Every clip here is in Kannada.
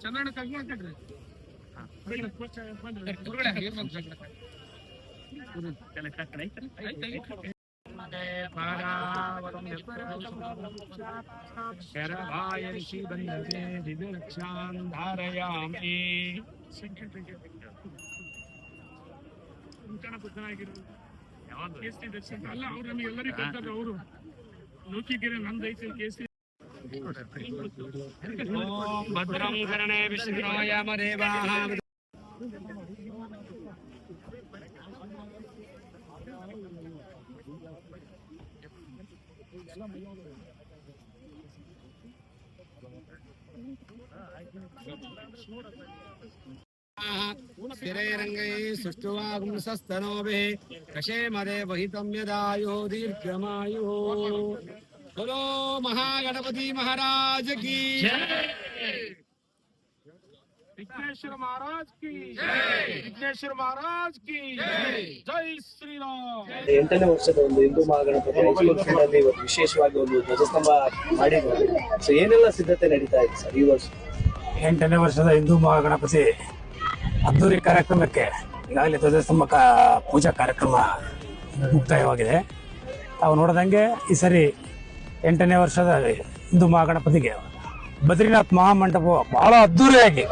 ಚಂದ್ರಣ್ಣ ಕಗ್ಗಿ ಹಾಕಡ್ರಿ ಶರಭಾಯ ಋಷಿ ಬಂಧತೆ ದಿವ್ಯಕ್ಷಾನ್ ಧಾರಯಾಮಿ ಕೇಸರಿ ದರ್ಶನ ಅಲ್ಲ ನಮಗೆಲ್ಲರಿಗೂ ಗೊತ್ತಲ್ಲ ಅವರು. ಲೋಕಿಗೆರೆ ನಂದು ಕೇಸರಿ. ಓಂ ಭದ್ರಂ ಕರಣೆ ವಿಷ್ಣುಯಾಮ स्थिरैरङ्गैः सुष्ठुवागुंसस्तनोभिः कषेमदे वहितं यदायुः दीर्घमायुः बोलो महागणपति महाराज की विघ्नेश्वर महाराज की विघ्नेश्वर महाराज की जय श्री राम ಎಂಟನೇ ವರ್ಷದ ಒಂದು ಹಿಂದೂ ಮಹಾಗಣಪತಿ ಹೈಸ್ಕೂಲ್ ಫೀಲ್ಡಲ್ಲಿ ಇವತ್ತು ವಿಶೇಷವಾಗಿ ಒಂದು ಧ್ವಜಸ್ತಂಭ ಮಾಡಿದ್ದಾರೆ ಸೊ ಏನೆಲ್ಲ ಸಿದ್ಧತೆ ನಡೀತಾ ಇದೆ ಸರ್ ಈ ವರ್ಷ ಎಂಟನೇ ವರ್ಷದ ಹಿಂದೂ ಮಹಾಗಣಪತಿ ಅದ್ದೂರಿ ಕಾರ್ಯಕ್ರಮಕ್ಕೆ ಈಗಾಗಲೇ ಧ್ವಜಸ್ತಂಭ ಪೂಜಾ ಕಾರ್ಯಕ್ರಮ ಮುಕ್ತಾಯವಾಗಿದೆ. ತಾವು ನೋಡಿದಂಗೆ ಈ ಸರಿ ಎಂಟನೇ ವರ್ಷದ ಹಿಂದೂ ಮಹಾಗಣಪತಿಗೆ ಬದ್ರಿನಾಥ್ ಮಹಾಮಂಟಪ ಬಹಳ ಅದ್ದೂರಿಯಾಗಿ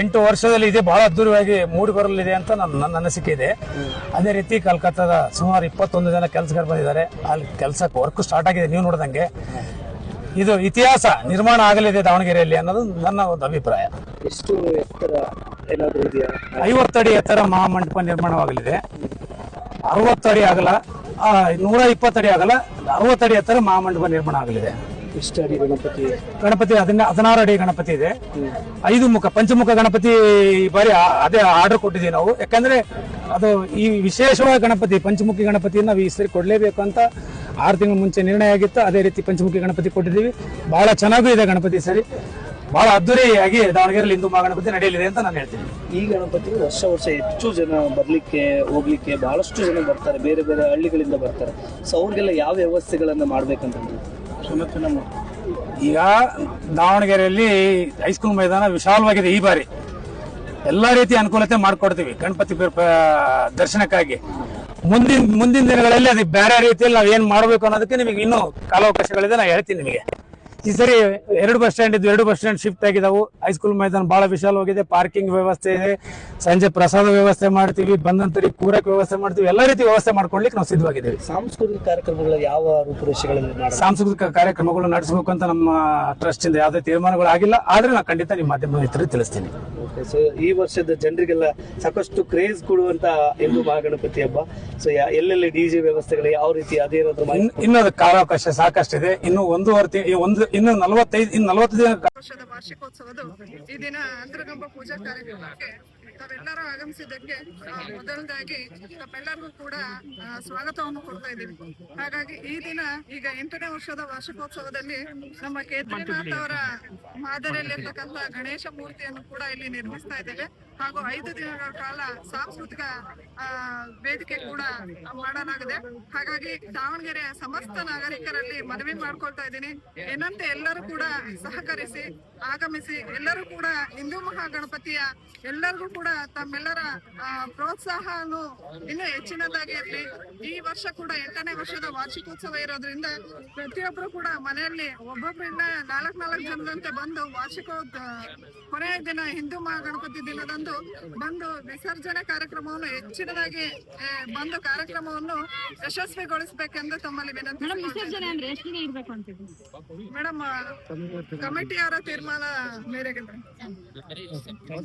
ಎಂಟು ವರ್ಷದಲ್ಲಿ ಇದೆ, ಬಹಳ ಅದ್ದೂರಿಯಾಗಿ ಮೂಡಿ ಬರಲಿದೆ ಅಂತ ನನ್ನ ನನ್ನ ಅನಿಸಿಕೆ ಇದೆ. ಅದೇ ರೀತಿ ಕಲ್ಕತ್ತಾದ ಸುಮಾರು ಇಪ್ಪತ್ತೊಂದು ಜನ ಕೆಲಸಗಾರ ಬಂದಿದ್ದಾರೆ. ಅಲ್ಲಿ ಕೆಲಸಕ್ಕೆ ವರ್ಕ್ ಸ್ಟಾರ್ಟ್ ಆಗಿದೆ ನೀವು ನೋಡಿದಂಗೆ. ಇದು ಇತಿಹಾಸ ನಿರ್ಮಾಣ ಆಗಲಿದೆ ದಾವಣಗೆರೆಯಲ್ಲಿ ಅನ್ನೋದು ನನ್ನ ಒಂದು ಅಭಿಪ್ರಾಯ. ಎಷ್ಟು ಎತ್ತರ ಏನಾದರೂ ಇದೆಯಾ? ಅಡಿ ಎತ್ತರ ಮಹಾಮಂಟಪ ನಿರ್ಮಾಣವಾಗಲಿದೆ. ಅರವತ್ತು ಅಡಿ ಆಗಲ್ಲ ನೂರ ಇಪ್ಪತ್ತು ಅಡಿ ಆಗಲ್ಲ ಅರವತ್ತು ಅಡಿ ಎತ್ತರ ಮಹಾಮಂಟಪ ನಿರ್ಮಾಣ ಆಗಲಿದೆ. ಇಷ್ಟು ಅಡಿ ಗಣಪತಿ? ಗಣಪತಿ ಹದಿನ ಹದಿನಾರು ಅಡಿ ಗಣಪತಿ ಇದೆ. ಐದು ಮುಖ ಪಂಚಮುಖ ಗಣಪತಿ ಈ ಬಾರಿ ಆ- ಅದೇ ಆರ್ಡರ್ ಕೊಟ್ಟಿದ್ದೀವಿ ನಾವು. ಯಾಕಂದ್ರೆ ಅದು ಈ ವಿಶೇಷವಾದ ಗಣಪತಿ ಪಂಚಮುಖಿ ಗಣಪತಿಯನ್ನು ನಾವು ಈ ಸರಿ ಕೊಡಲೇಬೇಕು ಅಂತ ಆರು ತಿಂಗಳ ಮುಂಚೆ ನಿರ್ಣಯ ಆಗಿತ್ತು. ಅದೇ ರೀತಿ ಪಂಚಮುಖಿ ಗಣಪತಿ ಕೊಟ್ಟಿದ್ದೀವಿ. ಬಹಳ ಚೆನ್ನಾಗೂ ಇದೆ ಗಣಪತಿ ಈ ಸರಿ. ಬಹಳ ಅದ್ದೂರಿಯಾಗಿ ದಾವಣಗೆರೆಯಲ್ಲಿ ಹಿಂದೂ ಮಹಾಗಣಪತಿ ನಡೆಯಲಿದೆ ಅಂತ ನಾನು ಹೇಳ್ತೀನಿ. ಈ ಗಣಪತಿ ವರ್ಷ ವರ್ಷ ಹೆಚ್ಚು ಜನ ಬರ್ಲಿಕ್ಕೆ ಹೋಗ್ಲಿಕ್ಕೆ ಬಹಳಷ್ಟು ಜನ ಬರ್ತಾರೆ ಬೇರೆ ಬೇರೆ ಹಳ್ಳಿಗಳಿಂದ ಬರ್ತಾರೆ. ಸೊ ಅವ್ರಿಗೆಲ್ಲ ಯಾವ ವ್ಯವಸ್ಥೆಗಳನ್ನ ಮಾಡ್ಬೇಕಂತ ಈಗ ದಾವಣಗೆರೆಯಲ್ಲಿ ಹೈಸ್ಕೂಲ್ ಮೈದಾನ ವಿಶಾಲವಾಗಿದೆ ಈ ಬಾರಿ. ಎಲ್ಲಾ ರೀತಿಯ ಅನುಕೂಲತೆ ಮಾಡ್ಕೊಡ್ತೀವಿ ಗಣಪತಿ ದರ್ಶನಕ್ಕಾಗಿ. ಮುಂದಿನ ಮುಂದಿನ ದಿನಗಳಲ್ಲಿ ಅದು ಬೇರೆ ರೀತಿಯಲ್ಲಿ ನಾವು ಏನ್ ಮಾಡ್ಬೇಕು ಅನ್ನೋದಕ್ಕೆ ನಿಮಗೆ ಇನ್ನೂ ಕಾಲಾವಕಾಶಗಳಿದೆ ನಾನು ಹೇಳ್ತೀನಿ ನಿಮಗೆ. ಈ ಸರಿ ಎರಡು ಬಸ್ ಸ್ಟ್ಯಾಂಡ್ ಇದ್ದು ಎರಡು ಬಸ್ ಸ್ಟ್ಯಾಂಡ್ ಶಿಫ್ಟ್ ಆಗಿದಾವು. ಹೈಸ್ಕೂಲ್ ಮೈದಾನ ಬಹಳ ವಿಶಾಲವಾಗಿದೆ ಪಾರ್ಕಿಂಗ್ ವ್ಯವಸ್ಥೆ ಇದೆ. ಸಂಜೆ ಪ್ರಸಾದ ವ್ಯವಸ್ಥೆ ಮಾಡ್ತೀವಿ. ಬಂದಂತರಿಗೆ ಕೂರಕ್ ವ್ಯವಸ್ಥೆ ಮಾಡ್ತೀವಿ. ಎಲ್ಲ ರೀತಿ ವ್ಯವಸ್ಥೆ ಮಾಡ್ಕೊಳ್ಲಿಕ್ಕೆ ನಾವು ಸಿದ್ಧವಾಗಿದ್ದೀವಿ. ಸಾಂಸ್ಕೃತಿಕ ಕಾರ್ಯಕ್ರಮಗಳ ಯಾವ ರೂಪುರೇಷೆಗಳಲ್ಲಿ ಸಾಂಸ್ಕೃತಿಕ ಕಾರ್ಯಕ್ರಮಗಳು ನಡೆಸಬೇಕು ಅಂತ ನಮ್ಮ ಟ್ರಸ್ಟ್ ಇಂದ ಯಾವುದೇ ತೀರ್ಮಾನಗಳು ಆಗಿಲ್ಲ. ಆದ್ರೆ ನಾನು ಖಂಡಿತ ನಿಮ್ಮ ಮಾಧ್ಯಮ ಮಿತ್ರರಿಗೆ ತಿಳಿಸ್ತೀನಿ. ಸೊ ಈ ವರ್ಷದ ಜನರಿಗೆಲ್ಲ ಸಾಕಷ್ಟು ಕ್ರೇಜ್ ಕೊಡುವಂತ ಹಿಂದೂ ಮಹಾಗಣಪತಿ ಹಬ್ಬ. ಸೊ ಎಲ್ಲೆಲ್ಲಿ ಡಿಜೆ ವ್ಯವಸ್ಥೆಗಳು ಯಾವ ರೀತಿ ಅದೇನಾದ್ರೂ ಇನ್ನೂ ಅದಕ್ಕೆ ಕಾಲಾವಕಾಶ ಸಾಕಷ್ಟಿದೆ. ಇನ್ನು ಒಂದೂವರೆ ಒಂದು ಇನ್ನು ನಲವತ್ತೈದು, ಇನ್ನು ನಲವತ್ತು ದಿನ ವರ್ಷದ ವಾರ್ಷಿಕೋತ್ಸವದ ಈ ದಿನ ಅಂತರಗಂಬ ಪೂಜಾ ಕಾರ್ಯಕ್ರಮಕ್ಕೆ ತಾವೆಲ್ಲರೂ ಆಗಮಿಸಿದ್ದಕ್ಕೆ ಮೊದಲನೇದಾಗಿ ತಮ್ಮೆಲ್ಲರಿಗೂ ಕೂಡ ಸ್ವಾಗತವನ್ನು ಕೊಡ್ತಾ ಇದ್ದೀವಿ. ಹಾಗಾಗಿ ಈ ದಿನ ಈಗ ಎಂಟನೇ ವರ್ಷದ ವಾರ್ಷಿಕೋತ್ಸವದಲ್ಲಿ ನಮ್ಮ ಕೇದಾರನಾಥ್ ಅವರ ಮಾದರಿಯಲ್ಲಿರ್ತಕ್ಕಂಥ ಗಣೇಶ ಮೂರ್ತಿಯನ್ನು ಕೂಡ ಇಲ್ಲಿ ನಿರ್ಮಿಸ್ತಾ ಇದ್ದೇವೆ. ಹಾಗೂ ಐದು ದಿನಗಳ ಕಾಲ ಸಾಂಸ್ಕೃತಿಕ ವೇದಿಕೆ ಕೂಡ ಮಾಡಲಾಗಿದೆ. ಹಾಗಾಗಿ ದಾವಣಗೆರೆಯ ಸಮಸ್ತ ನಾಗರಿಕರಲ್ಲಿ ಮನವಿ ಮಾಡ್ಕೊಳ್ತಾ ಇದ್ದೀನಿ. ಏನಂತೆ ಎಲ್ಲರೂ ಕೂಡ ಸಹಕರಿಸಿ, ಆಗಮಿಸಿ, ಎಲ್ಲರೂ ಕೂಡ ಹಿಂದೂ ಮಹಾಗಣಪತಿಯ ಎಲ್ಲರಿಗೂ ಕೂಡ ತಮ್ಮೆಲ್ಲರ ಪ್ರೋತ್ಸಾಹನು ಇನ್ನೂ ಹೆಚ್ಚಿನದಾಗಿ ಇರಲಿ. ಈ ವರ್ಷ ಕೂಡ ಎಂಟನೇ ವರ್ಷದ ವಾರ್ಷಿಕೋತ್ಸವ ಇರೋದ್ರಿಂದ ಪ್ರತಿಯೊಬ್ಬರು ಕೂಡ ಮನೆಯಲ್ಲಿ ಒಬ್ಬೊಬ್ಬರಿಂದ ನಾಲ್ಕು ನಾಲ್ಕು ಜನದಂತೆ ಬಂದು ವಾರ್ಷಿಕೋತ್ಸವ ಕೊನೆಯ ದಿನ ಹಿಂದೂ ಮಹಾಗಣಪತಿ ದಿನದಂದು ಬಂದು ವಿಸರ್ಜನೆ ಕಾರ್ಯಕ್ರಮವನ್ನು ಹೆಚ್ಚಿನದಾಗಿ ಬಂದು ಕಾರ್ಯಕ್ರಮವನ್ನು ಯಶಸ್ವಿಗೊಳಿಸಬೇಕೆಂದು ತಮ್ಮಲ್ಲಿ ವಿನಂತಿ ವಿಸರ್ಜನೆ ಅಂದ್ರೆ ಎಷ್ಟು ದಿನ ಇರ್ಬೇಕು ಅಂತಿದೆ ಮೇಡಮ್ ಕಮಿಟಿಯವರ ತೀರ್ಮಾನ ಮೇರೆಗೆ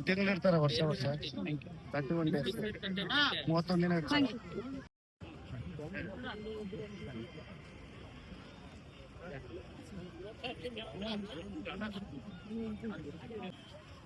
ತಿಂಗಳಿರ್ತಾರೆ ವರ್ಷ ವರ್ಷ. ದಿನ